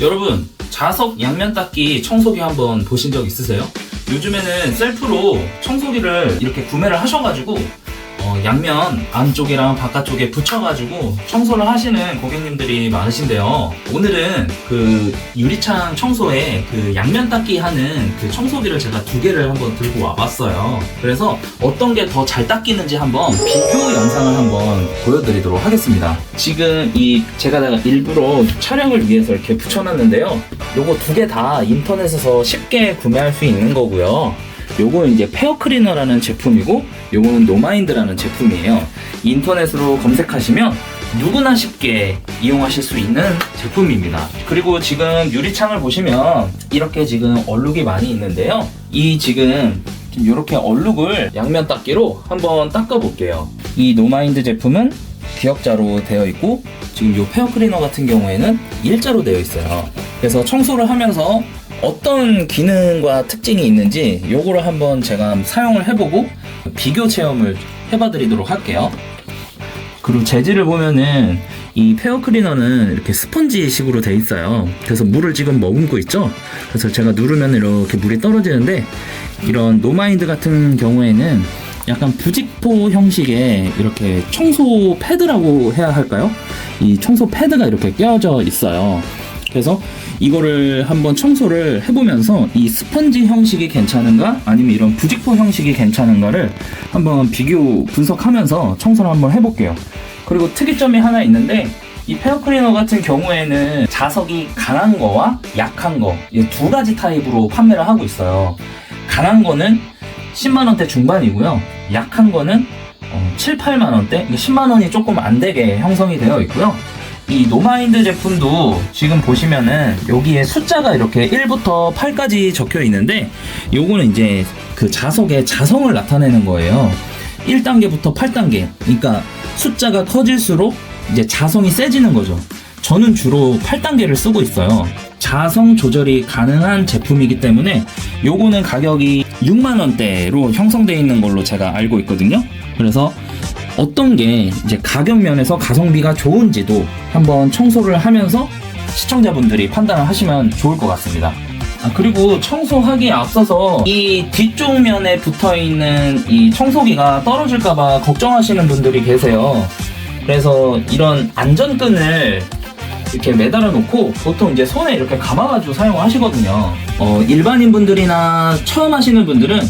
여러분 자석 양면 닦기 청소기 한번 보신 적 있으세요? 요즘에는 셀프로 청소기를 이렇게 구매를 하셔가지고 어, 양면 안쪽이랑 바깥쪽에 붙여가지고 청소를 하시는 고객님들이 많으신데요. 오늘은 그 유리창 청소에 그 양면 닦기 하는 그 청소기를 제가 두 개를 한번 들고 와봤어요. 그래서 어떤 게 더 잘 닦이는지 한번 비교 영상을 한번 보여드리도록 하겠습니다. 지금 이 제가 일부러 촬영을 위해서 이렇게 붙여놨는데요. 요거 두 개 다 인터넷에서 쉽게 구매할 수 있는 거고요. 요거는 이제 페어 클리너라는 제품이고 요거는 노마인드라는 제품이에요. 인터넷으로 검색하시면 누구나 쉽게 이용하실 수 있는 제품입니다. 그리고 지금 유리창을 보시면 이렇게 지금 얼룩이 많이 있는데요. 이 지금 좀 이렇게 얼룩을 양면 닦기로 한번 닦아 볼게요. 이 노마인드 제품은 기역자로 되어 있고 지금 이 페어 클리너 같은 경우에는 일자로 되어 있어요. 그래서 청소를 하면서 어떤 기능과 특징이 있는지 요거를 한번 제가 사용을 해보고 비교 체험을 해봐 드리도록 할게요. 그리고 재질을 보면은 이 페어 클리너는 이렇게 스펀지식으로 돼 있어요. 그래서 물을 지금 머금고 있죠. 그래서 제가 누르면 이렇게 물이 떨어지는데 이런 노마인드 같은 경우에는 약간 부직포 형식의 이렇게 청소 패드라고 해야 할까요? 이 청소 패드가 이렇게 껴져 있어요. 그래서 이거를 한번 청소를 해보면서 이 스펀지 형식이 괜찮은가 아니면 이런 부직포 형식이 괜찮은가를 한번 비교 분석하면서 청소를 한번 해볼게요. 그리고 특이점이 하나 있는데 이 페어 클리너 같은 경우에는 자석이 강한 거와 약한 거이두 가지 타입으로 판매를 하고 있어요. 강한 거는 10만 원대 중반이고요. 약한 거는 어, 7, 8만 원대, 10만 원이 조금 안 되게 형성이 되어 있고요. 이 노마인드 제품도 지금 보시면은 여기에 숫자가 이렇게 1부터 8까지 적혀 있는데 요거는 이제 그 자석의 자성을 나타내는 거예요. 1단계부터 8단계. 그러니까 숫자가 커질수록 이제 자성이 세지는 거죠. 저는 주로 8단계를 쓰고 있어요. 자성 조절이 가능한 제품이기 때문에 요거는 가격이 6만 원대로 형성되어 있는 걸로 제가 알고 있거든요. 그래서 어떤 게 이제 가격 면에서 가성비가 좋은지도 한번 청소를 하면서 시청자분들이 판단을 하시면 좋을 것 같습니다. 아, 그리고 청소하기에 앞서서 이 뒤쪽 면에 붙어 있는 이 청소기가 떨어질까봐 걱정하시는 분들이 계세요. 그래서 이런 안전끈을 이렇게 매달아 놓고 보통 이제 손에 이렇게 감아가지고 사용하시거든요. 어, 일반인 분들이나 처음 하시는 분들은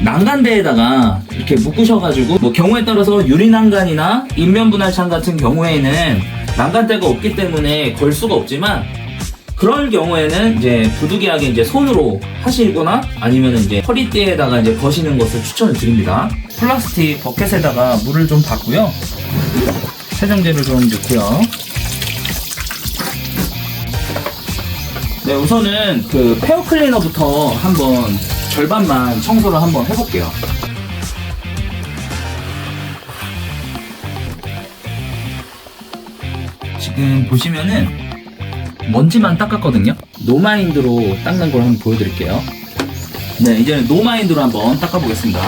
난간대에다가 이렇게 묶으셔가지고 뭐 경우에 따라서 유리난간이나 인면분할창 같은 경우에는 난간대가 없기 때문에 걸 수가 없지만 그럴 경우에는 이제 부득이하게 이제 손으로 하시거나 아니면 이제 허리띠에다가 이제 거시는 것을 추천을 드립니다. 플라스틱 버켓에다가 물을 좀 받고요. 세정제를 좀 넣고요. 네, 우선은 그 페어 클리너부터 한번 절반만 청소를 한번 해볼게요. 지금 보시면은 먼지만 닦았거든요. 노마인드로 닦는 걸 한번 보여드릴게요. 네, 이제 노마인드로 한번 닦아보겠습니다.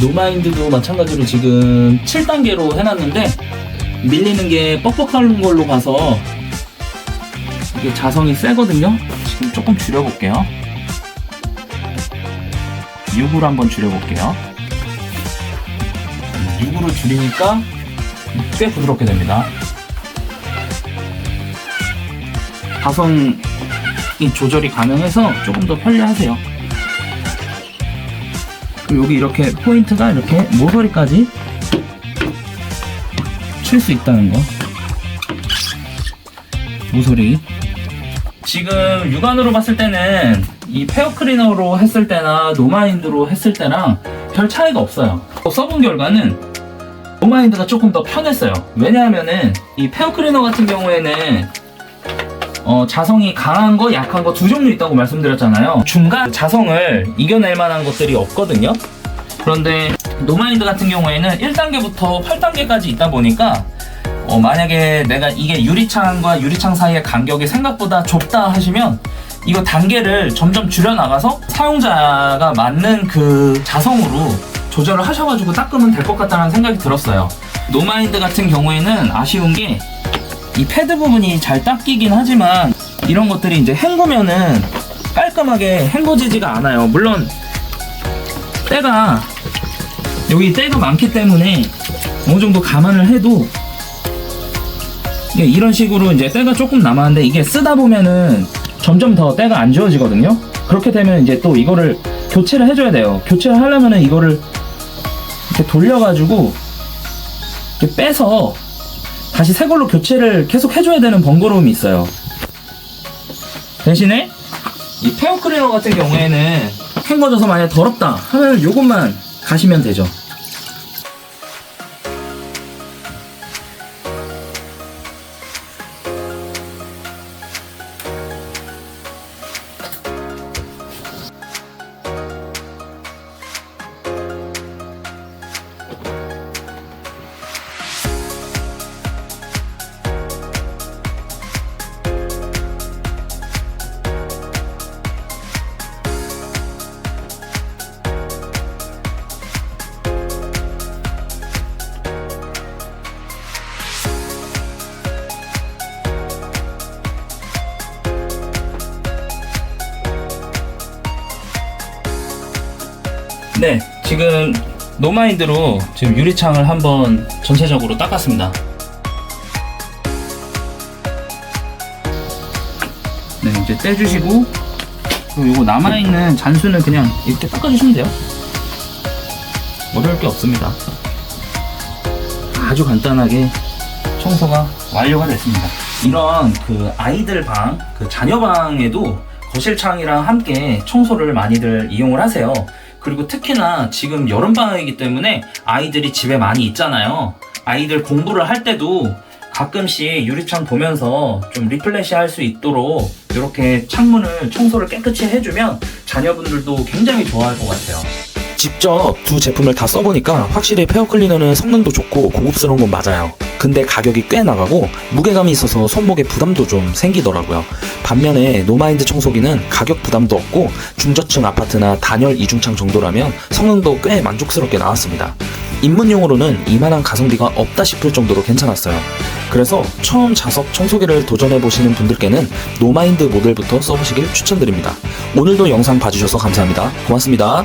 노마인드도 마찬가지로 지금 7단계로 해놨는데 밀리는 게 뻑뻑한 걸로 가서 이게 자성이 세거든요. 지금 조금 줄여볼게요. 6으로 한번 줄여볼게요. 6으로 줄이니까 꽤 부드럽게 됩니다. 가성이 조절이 가능해서 조금 더 편리하세요. 그리고 여기 이렇게 포인트가 이렇게 모서리까지 칠 수 있다는 거. 모서리. 지금 육안으로 봤을 때는 이 페어 클리너로 했을 때나 노마인드로 했을 때랑 별 차이가 없어요. 써본 결과는 노마인드가 조금 더 편했어요. 왜냐하면은 이 페어 클리너 같은 경우에는 어, 자성이 강한 거, 약한 거 두 종류 있다고 말씀드렸잖아요. 중간 자성을 이겨낼 만한 것들이 없거든요. 그런데 노마인드 같은 경우에는 1단계부터 8단계까지 있다 보니까 어, 만약에 내가 이게 유리창과 유리창 사이의 간격이 생각보다 좁다 하시면 이거 단계를 점점 줄여나가서 사용자가 맞는 그 자성으로 조절을 하셔가지고 닦으면 될 것 같다는 생각이 들었어요. 노마인드 같은 경우에는 아쉬운 게 이 패드 부분이 잘 닦이긴 하지만 이런 것들이 이제 헹구면은 깔끔하게 헹궈지지가 않아요. 물론 때가 여기 때가 많기 때문에 어느 정도 감안을 해도 이게 이런 식으로 이제 때가 조금 남았는데 이게 쓰다 보면은 점점 더 때가 안 지워지거든요. 그렇게 되면 이제 또 이거를 교체를 해줘야 돼요. 교체를 하려면은 이거를 이렇게 돌려가지고 이렇게 빼서 다시 새 걸로 교체를 계속 해줘야 되는 번거로움이 있어요. 대신에 이 페어 클리너 같은 경우에는 헹궈져서 만약 더럽다 하면 요것만 가시면 되죠. 네, 지금 노마인드로 지금 유리창을 한번 전체적으로 닦았습니다. 네, 이제 떼주시고 그리고 요거 남아있는 잔수는 그냥 이렇게 닦아주시면 돼요. 어려울 게 없습니다. 아주 간단하게 청소가 완료가 됐습니다. 이런 그 아이들 방, 그 자녀 방에도 거실 창이랑 함께 청소를 많이들 이용을 하세요. 그리고 특히나 지금 여름 방학이기 때문에 아이들이 집에 많이 있잖아요. 아이들 공부를 할 때도 가끔씩 유리창 보면서 좀 리플래시 할 수 있도록 이렇게 창문을 청소를 깨끗이 해주면 자녀분들도 굉장히 좋아할 것 같아요. 직접 두 제품을 다 써보니까 확실히 페어 클리너는 성능도 좋고 고급스러운 건 맞아요. 근데 가격이 꽤 나가고 무게감이 있어서 손목에 부담도 좀 생기더라고요. 반면에 노마인드 청소기는 가격 부담도 없고 중저층 아파트나 단열 이중창 정도라면 성능도 꽤 만족스럽게 나왔습니다. 입문용으로는 이만한 가성비가 없다 싶을 정도로 괜찮았어요. 그래서 처음 자석 청소기를 도전해보시는 분들께는 노마인드 모델부터 써보시길 추천드립니다. 오늘도 영상 봐주셔서 감사합니다. 고맙습니다.